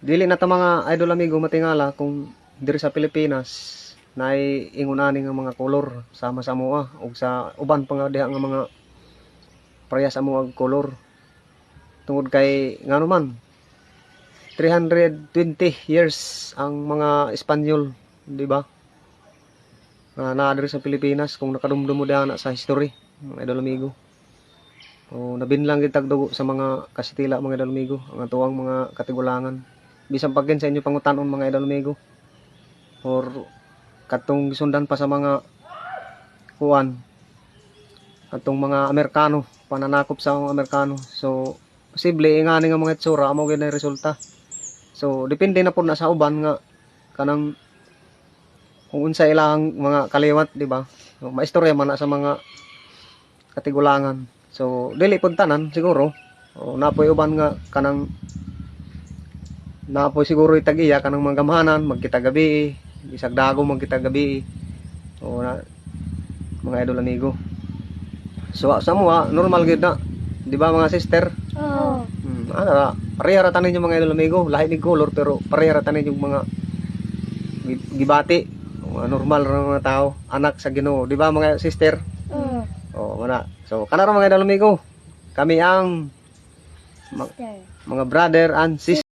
Dili na ta mga idol amigo matingala kung diri sa Pilipinas na ingunani nga mga kolor sama sa moa ug sa uban pa nga diha nga mga parehas sa mga kolor. Tungod kay ngano man 320 years ang mga Espanyol, di ba? Nga naa sa Pilipinas kung nakadumdum mo diha na sa history, mga idol amigo. O nabinlang gid tagdugo sa mga Kastila mga idol amigo, ang atuang mga katigulangan. Bisan pagkin sa inyo pangutanon mga idol amigo. Or katong gisundan pa sa mga kuan atong mga Amerikano, pananakop sa mga Amerikano. So posible ingani nga mga itsura amo gyud resulta. So depende na po na sa uban nga kanang kung unsa ilang mga kaliwat, di ba? So, maistorya man na sa mga katigulangan. So dili pud tanan siguro. O napoy uban nga kanang napoy siguro itag-iya kanang mga gamhanan magkita gabi, bisag dago magkita gabi. O na mga idol amigo. So sa mga normal gid na. Di ba mga sister? Oo. Hmm, ana pareha ra tanin yung mga idol amigo, lahi ni color pero pareha ra tanin yung mga gi- gibati. Mga normal ra mga tao, anak sa Ginoo, di ba mga sister? Oo. Oh, mana. So kana ra mga idol amigo. Kami ang ma- mga brother and sister